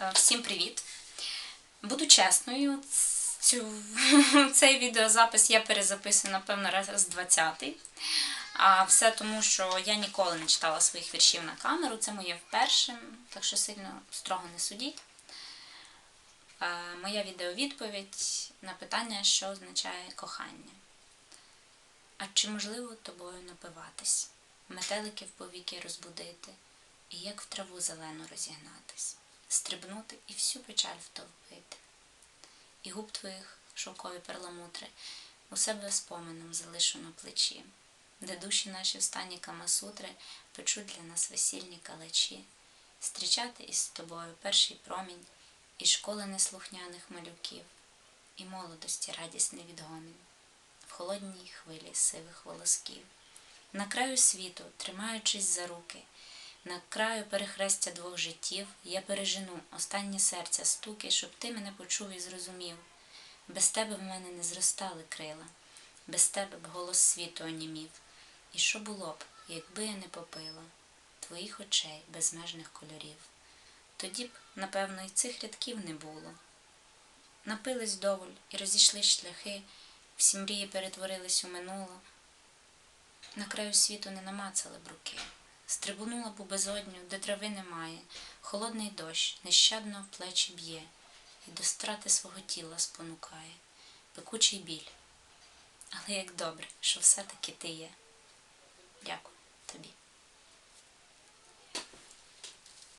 Е, Всім привіт! Буду чесною, цю, цей відеозапис я перезаписую, напевно, раз 20-й. А все тому, що я ніколи не читала своїх віршів на камеру, це моє вперше, так що сильно строго не судіть. Е, Моя відеовідповідь на питання, що означає кохання. А чи можливо тобою напиватись, метеликів повіки розбудити, і як в траву зелену розігнатись, стрибнути і всю печаль втовпити, і губ твоїх шовкові перламутри у себе споменом залишу на плечі, де душі наші в камасутри печуть для нас весільні калачі, стрічати із тобою перший промінь, і школи неслухняних малюків, і молодості радісний відгомін в холодній хвилі сивих волосків. На краю світу, тримаючись за руки, на краю перехрестя двох життів, я пережену останні серця стуки, щоб ти мене почув і зрозумів. Без тебе в мене не зростали крила, без тебе б голос світу онімів. І що було б, якби я не попила твоїх очей безмежних кольорів? Тоді б, напевно, і цих рядків не було. Напились доволь і розійшлись шляхи, всі мрії перетворились у минуло. На краю світу не намацали б руки, стрибунула у безодню, де трави немає, холодний дощ нещадно в плечі б'є, і до страти свого тіла спонукає, пекучий біль. Але як добре, що все-таки ти є. Дякую тобі.